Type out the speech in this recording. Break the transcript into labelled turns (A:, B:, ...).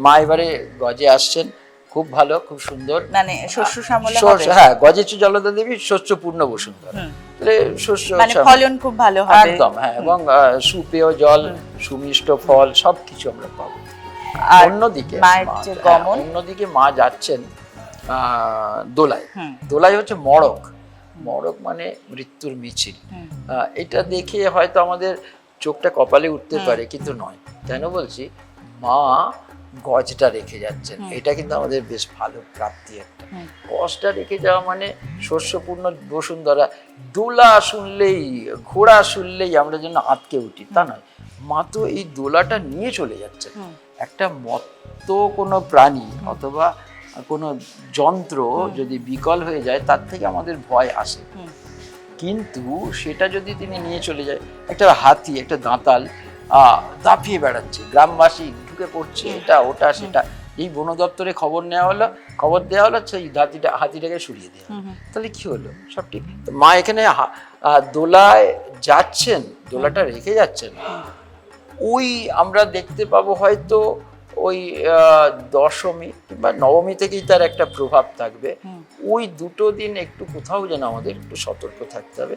A: মা এবারে গজে আসছেন। খুব ভালো খুব সুন্দর।
B: মানে শস্য শ্যামলা
A: হ্যাঁ জলদা দেবী শস্য পূর্ণ বসুন্ধরা তাহলে শস্য
B: মানে ফলন খুব ভালো হবে।
A: একদম হ্যাঁ এবং সুপেয় জল সুমিষ্ট ফল সবকিছু আমরা পাবো। অন্যদিকে মা- হ্যাঁ,
B: গমন।
A: অন্যদিকে মা যাচ্ছেন আহ, দোলায়। দোলাই হচ্ছে মড়ক। মড়ক মানে মৃত্যুর মিছিল। এটা দেখে হয়তো আমাদের চোখটা কপালে উঠতে পারে কিন্তু নয়। কেন বলছি? মা গজটা রেখে যাচ্ছেন। এটা কিন্তু আমাদের বেশ ভালো প্রাপ্তি একটা। গজটা রেখে যাওয়া মানে শস্যপূর্ণ বসুন্ধরা। দোলা শুনলেই ঘোড়া শুনলেই আমরা যেন আটকে উঠি তা নয়। মা তো এই দোলাটা নিয়ে চলে যাচ্ছেন।
B: হুম।
A: একটা মত্ত কোনো প্রাণী অথবা কোনো যন্ত্র যদি বিকল হয়ে যায় তার থেকে আমাদের ভয় আসে। কিন্তু সেটা যদি তিনি নিয়ে চলে যায় একটা হাতি একটা দাঁতাল দাপিয়ে বেড়াচ্ছে গ্রামবাসী ঢুকে পড়ছে এটা ওটা সেটা। এই বন দপ্তরে খবর নেওয়া হলো খবর দেওয়া হলো সেই হাতিটা হাতিটাকে সরিয়ে দেওয়া হলো। তাহলে কি হলো? সব ঠিক। মা এখানে দোলায় যাচ্ছেন দোলাটা রেখে যাচ্ছেন। ওই আমরা দেখতে পাবো হয়তো ওই দশমী কিংবা নবমী থেকেই তার একটা প্রভাব থাকবে। ওই দুটো দিন একটু কোথাও যেন আমাদের একটু সতর্ক থাকতে হবে।